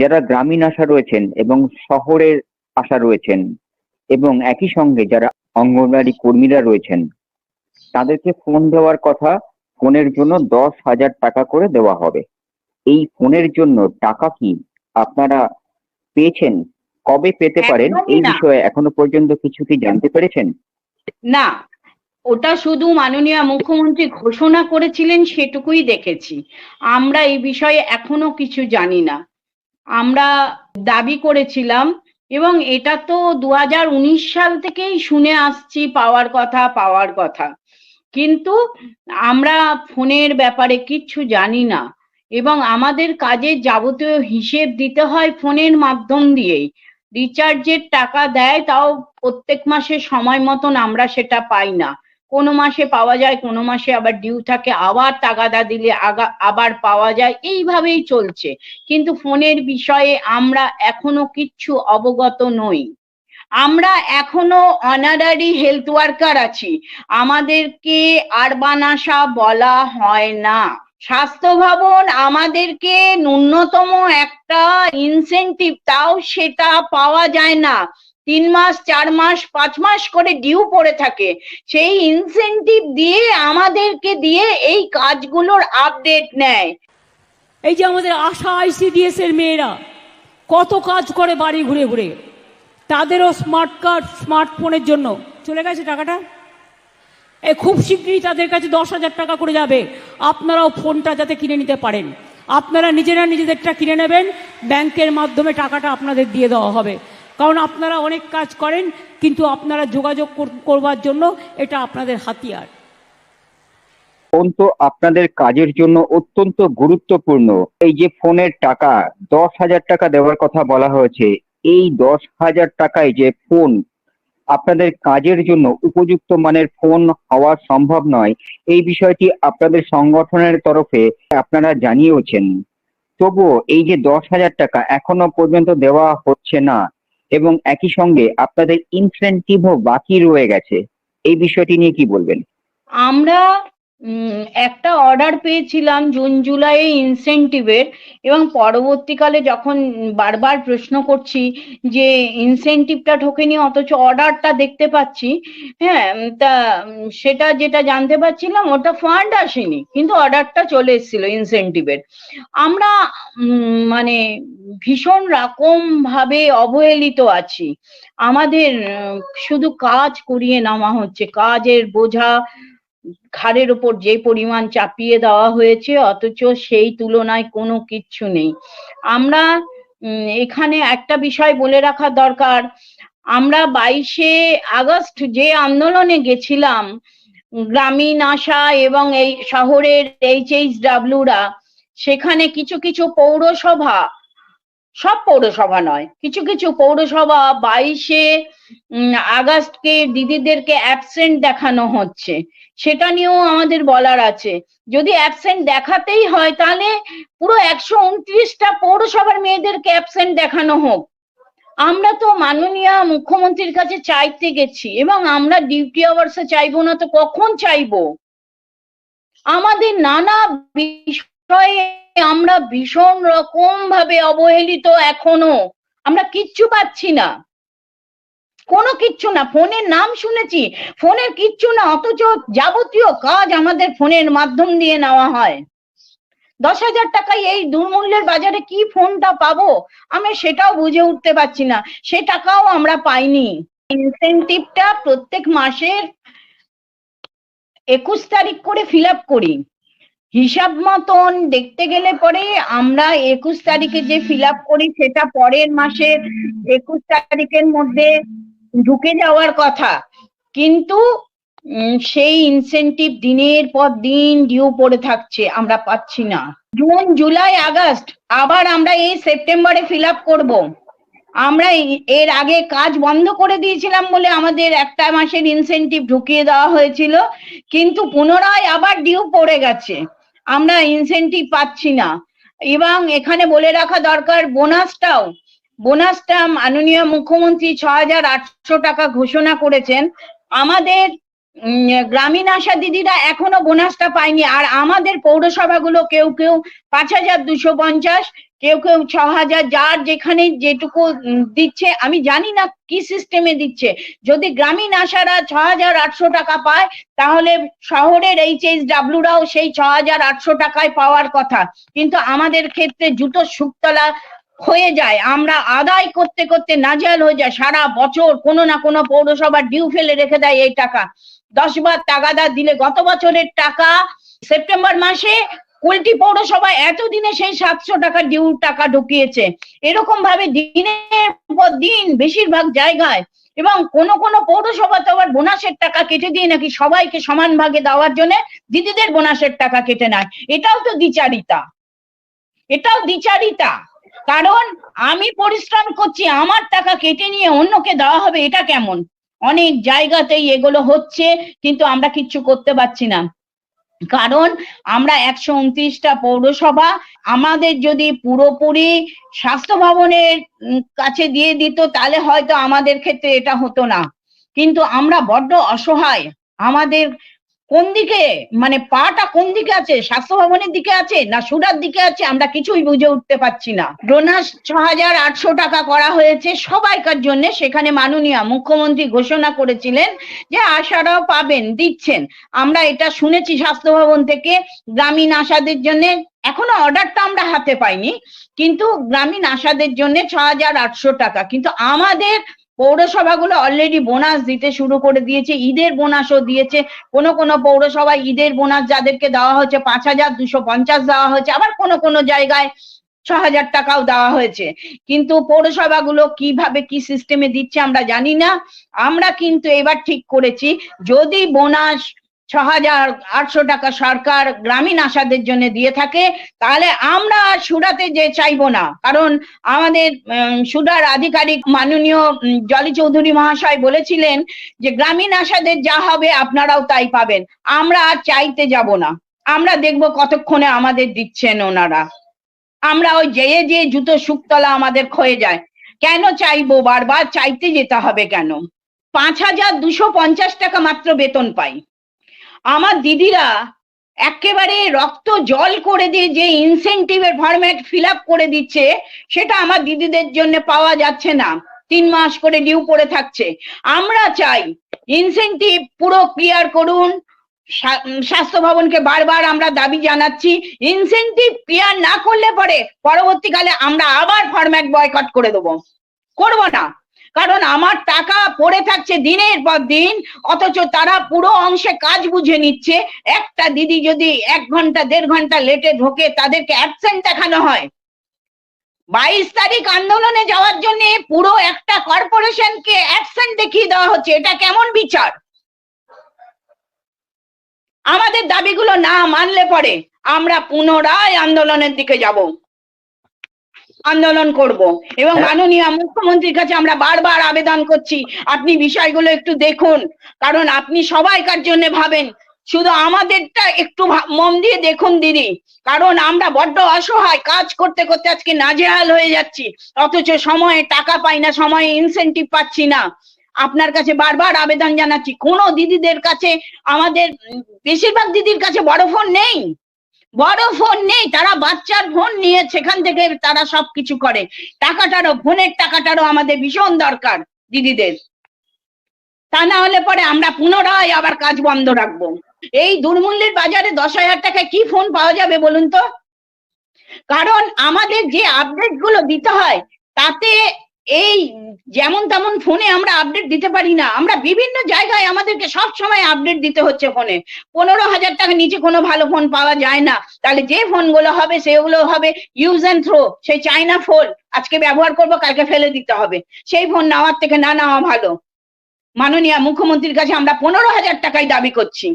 যারা গ্রামীণ আশা রয়েছেন এবং শহরের আশা রয়েছেন এবং একই সঙ্গে যারা অঙ্গনওয়াড়ি কর্মীরা রয়েছেন তাদেরকে ফোন দেওয়ার কথা ফোনের জন্য দশ হাজার টাকা করে দেওয়া হবে। এই ফোনের জন্য টাকা কি আপনারা পেয়েছেন? কবে পেতে পারেন? এই বিষয়ে এখনও পর্যন্ত কিছু কি জানতে পেরেছেন? না ওটা শুধু মাননীয় মুখ্যমন্ত্রী ঘোষণা করেছিলেন সেটুকুই দেখেছি। আমরা এই বিষয়ে এখনও কিছু জানি না। আমরা দাবি করেছিলাম এবং এটা তো দু হাজার উনিশ সাল থেকেই শুনে আসছি, পাওয়ার কথা পাওয়ার কথা। কিন্তু আমরা ফোনের ব্যাপারে কিচ্ছু জানি না এবং আমাদের কাজের যাবতীয় হিসেব দিতে হয় ফোনের মাধ্যম দিয়েই। রিচার্জের টাকা দেয়, তাও প্রত্যেক মাসে সময় মতন আমরা সেটা পাই না। কোনো মাসে পাওয়া যায়, কোনো মাসে আবার ডিউ থাকে, আবার তাগাদা দিলে আগা, আবার পাওয়া যায়, এইভাবেই চলছে। কিন্তু ফোনের বিষয়ে আমরা এখনও কিচ্ছু অবগত নই। আমরা এখনও অনারারি হেলথ ওয়ার্কার আছি। আমাদেরকে আরবান আশা বলা হয় না। স্বাস্থ্য ভবন আমাদেরকে ন্যূনতম একটা ইনসেনটিভ তাও সেটা পাওয়া যায় না। তিন মাস, চার মাস, পাঁচ মাস করে ডিউ পড়ে থাকে। সেই ইনসেনটিভ দিয়ে আমাদেরকে দিয়ে এই কাজগুলোর আপডেট নেয়। এই যে আমাদের আশা আইসিডিএস এর মেয়েরা, কত কাজ করে বাড়ি ঘুরে ঘুরে। তাদেরও স্মার্ট কার্ড স্মার্টফোনের জন্য। চলে গেছে টাকাটা? এ খুব শীঘ্রই তাদের কাছে দশ হাজার টাকা করে যাবে। আপনারাও ফোনটা যাতে কিনে নিতে পারেন। আপনারা নিজেরা নিজেদেরটা কিনে নেবেন। ব্যাংকের মাধ্যমে টাকাটা আপনাদের দিয়ে দেওয়া হবে। কারণ আপনারা অনেক কাজ করেন, কিন্তু আপনারা যোগাযোগ করবার জন্য এটা আপনাদের হাতিয়ার। ফোন তো আপনাদের কাজের জন্য অত্যন্ত গুরুত্বপূর্ণ। এই যে ফোনের টাকা, দশ হাজার টাকা দেওয়ার কথা বলা হয়েছে, এই দশ হাজার টাকায় যে ফোন আপনাদের কাজের জন্য উপযুক্ত মানের ফোন হওয়া সম্ভব নয়, এই বিষয়টি আপনাদের সংগঠনের তরফে আপনারা জানিয়েওছেন। তবুও এই যে দশ হাজার টাকা এখনও পর্যন্ত দেওয়া হচ্ছে না এবং একই সঙ্গে আপনাদের ইনসেন্টিভও বাকি রয়ে গেছে। এই বিষয়টি নিয়ে কি বলবেন? আমরা একটা অর্ডার পেয়েছিলাম জুন, জুলাই ইনসেনটিভের এবং পরবর্তীকালে যখন বারবার প্রশ্ন করছি যে ইনসেনটিভটা ঢোকেনি, অথচ অর্ডারটা দেখতে পাচ্ছি হ্যাঁ তা সেটা যেটা জানতে পারছিলাম ওটা ফান্ড আসেনি, কিন্তু অর্ডারটা চলে এসেছিল ইনসেনটিভের আমরা মানে ভীষণ রকম ভাবে অবহেলিত আছি। আমাদের শুধু কাজ করিয়ে নেওয়া হচ্ছে, কাজের বোঝা ঘাড়ের ওপর যে পরিমাণ চাপিয়ে দেওয়া হয়েছে, অথচ সেই তুলনায় কোনো কিচ্ছু নেই। আমরা এখানে একটা বিষয় বলে রাখা দরকার। আমরা বাইশে আগস্ট যে আন্দোলনে গেছিলাম, গ্রামীণ আশা এবং এই শহরের এইচ এইচ ডাব্লিউরা সেখানে কিছু কিছু পৌরসভা সব পৌরসভা নয়। কিছু কিছু পৌরসভা বাইশে আগস্টকে দিদিদেরকে অ্যাবসেন্ট দেখানো হচ্ছে। সেটা নিয়েও আমাদের বলার আছে। যদি অ্যাবসেন্ট দেখাতেই হয়, তাহলে পুরো একশো উনত্রিশটা পৌরসভার মেয়েদেরকে অ্যাবসেন্ট দেখানো হোক। আমরা তো মাননীয় মুখ্যমন্ত্রীর কাছে চাইতে গেছি, এবং আমরা ডিউটি আওয়ার্সে চাইব না তো কখন চাইব? আমাদের নানা বিষয়ে আমরা ভীষণ রকম ভাবে অবহেলিত এখনও। আমরা কিচ্ছু পাচ্ছি না। কোনো কিচ্ছু না। ফোনের নাম শুনেছি। ফোনের কিচ্ছু না, অথচ যাবতীয় কাজ আমাদের ফোনের মাধ্যম দিয়ে নেওয়া হয়। দশ হাজার টাকায় এই দুর্মূল্যের বাজারে কি ফোনটা পাবো? আমি সেটাও বুঝে উঠতে পারছি না। সে টাকাও আমরা পাইনি। ইনসেন্টিভটা প্রত্যেক মাসের একুশ তারিখ করে ফিল আপ করি। হিসাব মতন দেখতে গেলে পরে আমরা একুশ তারিখে যে ফিল করি সেটা পরের মাসের একুশ তারিখের মধ্যে ঢুকে যাওয়ার কথা। কিন্তু সেই ইনসেনটিভ দিনের পর দিন ডিউ পড়ে থাকছে, আমরা পাচ্ছি না। জুন, জুলাই, আগস্ট, আবার আমরা এই সেপ্টেম্বরে ফিল আপ করব। আমরা এর আগে কাজ বন্ধ করে দিয়েছিলাম বলে আমাদের একটা মাসের ইনসেন্টিভ ঢুকিয়ে দেওয়া হয়েছিল, কিন্তু পুনরায় আবার ডিউ পড়ে গেছে। আমরা ইনসেন্টিভ পাচ্ছি না। এবং এখানে বলে রাখা দরকার বোনাসটাও বোনাসটা মাননীয় মুখ্যমন্ত্রী ছ হাজার আটশো টাকা ঘোষণা করেছেন। আমাদের গ্রামীণ আশা দিদিরা এখনও বোনাসটা পায়নি। আর আমাদের পৌরসভাগুলো কেউ কেউ পাঁচ হাজার দুশো পঞ্চাশ, কেউ কেউ ছ হাজার, যার যেখানে যেটুকু দিচ্ছে, আমি জানি না কি সিস্টেমে দিচ্ছে। যদি গ্রামীণ আশারা ছ হাজার আটশো টাকা পায়, তাহলে শহরের এইচএস ডাব্লিউরাও সেই ছ হাজার আটশো টাকায় পাওয়ার কথা। কিন্তু আমাদের ক্ষেত্রে জুতো শুকতলা হয়ে যায়। আমরা আদায় করতে করতে নাজেহাল হয়ে যায় সারা বছর কোনো না কোনো পৌরসভা ডিউ ফেলে রেখে দেয় এই টাকা। দশ বার তাগাদা দিলে গত বছরের টাকা সেপ্টেম্বর মাসে কুলটি পৌরসভা এতদিনে সেই সাতশো টাকা ডিউ টাকা ঢুকিয়েছে। এরকম ভাবে দিনের পর দিন বেশিরভাগ জায়গায় এবং কোন কোন পৌরসভা তো আবার বোনাসের টাকা কেটে দিয়ে নাকি সবাইকে সমান ভাগে দেওয়ার জন্য দিদিদের বোনাসের টাকা কেটে নেয়। এটাও তো দ্বিচারিতা। এটাও দ্বিচারিতা। কারণ আমি পরিশ্রম করছি, আমার টাকা কেটে নিয়ে অন্যকে দেওয়া হবে, এটা কেমন? অনেক জায়গাতেই এগুলো হচ্ছে, কিন্তু আমরা কিচ্ছু করতে পারছি না। কারণ আমরা একশো উনত্রিশটা পৌরসভা, আমাদের যদি পুরোপুরি স্বাস্থ্য ভবনের কাছে দিয়ে দিত, তাহলে হয়তো আমাদের ক্ষেত্রে এটা হতো না। কিন্তু আমরা বড্ড অসহায়। আমাদের কোন দিকে? মানে পাটা কোন দিকে আছে? স্বাস্থ্য ভবনের দিকে আছে না সুরার দিকে আছে? আমরা কিছুই বুঝে উঠতে পারছি না। ডোনাস ছ হাজার আটশো টাকা করা হয়েছে সবাইকার জন্য। সেখানে মাননীয় মুখ্যমন্ত্রী ঘোষণা করেছিলেন যে আশারাও পাবেন, দিচ্ছেন। আমরা এটা শুনেছি স্বাস্থ্য ভবন থেকে। গ্রামীণ আশাদের জন্য এখনও অর্ডারটা আমরা হাতে পাইনি। কিন্তু গ্রামীণ আশাদের জন্য ছ হাজার আটশো টাকা। কিন্তু আমাদের পৌরসভাগুলো অলরেডি বোনাস দিতে শুরু করে দিয়েছে, ঈদের বোনাসও দিয়েছে। কোন কোন পৌরসভায় ঈদের বোনাস যাদেরকে দেওয়া হয়েছে, পাঁচ হাজার দুশো পঞ্চাশ দেওয়া হয়েছে, আবার কোন কোন জায়গায় ছ হাজার টাকাও দেওয়া হয়েছে। কিন্তু পৌরসভাগুলো কীভাবে কি সিস্টেমে দিচ্ছে আমরা জানি না। আমরা কিন্তু এবার ঠিক করেছি, যদি বোনাস ছ হাজার আটশো টাকা সরকার গ্রামীণ আশাদের জন্য দিয়ে থাকে। তাহলে আমরা আর সুরাতে যে চাইব না, কারণ আমাদের সুরার আধিকারিক মাননীয় জলি চৌধুরী মহাশয় বলেছিলেন যে গ্রামীণ আশাদের যা হবে আপনারাও তাই পাবেন। আমরা আর চাইতে যাব না। আমরা দেখব কতক্ষণে আমাদের দিচ্ছেন ওনারা। আমরা ওই যেয়ে যে জুতো শুকতলা আমাদের ক্ষয়ে যায়। কেন চাইব? বারবার চাইতে যেতে হবে কেন? পাঁচ হাজার দুশো পঞ্চাশ টাকা মাত্র বেতন পাই। আমার দিদিরা একেবারে রক্ত জল করে দিয়ে যে ইনসেন্টিভের ফরম্যাট ফিল করে দিচ্ছে, সেটা আমার দিদিদের জন্য পাওয়া যাচ্ছে না। তিন মাস করে ডিউ পড়ে থাকছে। আমরা চাই ইনসেন্টিভ পুরো ক্লিয়ার করুন। স্বাস্থ্য ভবনকে বারবার আমরা দাবি জানাচ্ছি। ইনসেন্টিভ ক্লিয়ার না করলে পরে পরবর্তীকালে আমরা আবার ফরম্যাট বয়কট করে দেবো। করব না। কারণ আমার টাকা পড়ে থাকছে দিনের পর দিন, অথচ তারা পুরো অংশে কাজ বুঝে নিচ্ছে। একটা দিদি যদি এক ঘণ্টা, দেড় ঘণ্টা লেটে ঢোকে, তাদেরকে অ্যাবসেন্ট দেখানো হয়। বাইশ তারিখ আন্দোলনে যাওয়ার জন্য পুরো একটা কর্পোরেশনকে অ্যাবসেন্ট দেখিয়ে দেওয়া হচ্ছে। এটা কেমন বিচার? আমাদের দাবিগুলো না মানলে পরে আমরা পুনরায় আন্দোলনের দিকে যাব। আন্দোলন করব। এবং মাননীয় মুখ্যমন্ত্রীর কাছে আমরা বারবার আবেদন করছি আপনি বিষয়গুলো একটু দেখুন। কারণ আপনি সবাইকার জন্য ভাবেন শুধু আমাদেরটা একটু মন দিয়ে দেখুন দিদি। কারণ আমরা বড্ড অসহায় কাজ করতে করতে আজকে নাজেহাল হয়ে যাচ্ছি। অথচ সময়ে টাকা পাই না সময়ে ইনসেন্টিভ পাচ্ছি না। আপনার কাছে বারবার আবেদন জানাচ্ছি কোনো দিদিদের কাছে আমাদের বেশিরভাগ দিদির কাছে বড় ফোন নেই। বড় ফোন নেই, তারা বাচ্চার ফোন নিয়ে সেখান থেকে তারা সবকিছু করে। টাকাটারও, ফোনের টাকাটারও আমাদের ভীষণ দরকার দিদিদের। তা না হলে পরে আমরা পুনরায় আবার কাজ বন্ধ রাখব। এই দুর্মূল্যের বাজারে দশ হাজার টাকায় কি ফোন পাওয়া যাবে বলুন তো? কারণ আমাদের যে আপডেটগুলো দিতে হয়, তাতে এই যেমন তেমন ফোনে আমরা আপডেট দিতে পারি না। আমরা বিভিন্ন জায়গায় আমাদেরকে সব সময় আপডেট দিতে হচ্ছে ফোনে পনেরো হাজার টাকা নিচে কোনো ভালো ফোন পাওয়া যায় না। তাহলে যে ফোনগুলো হবে, সেগুলো হবে ইউজ অ্যান্ড থ্রো সেই চাইনা ফোন আজকে ব্যবহার করব, কালকে ফেলে দিতে হবে। সেই ফোন নেওয়ার থেকে না নেওয়া ভালো। মাননীয় মুখ্যমন্ত্রীর কাছে আমরা পনেরো হাজার টাকাই দাবি করছি।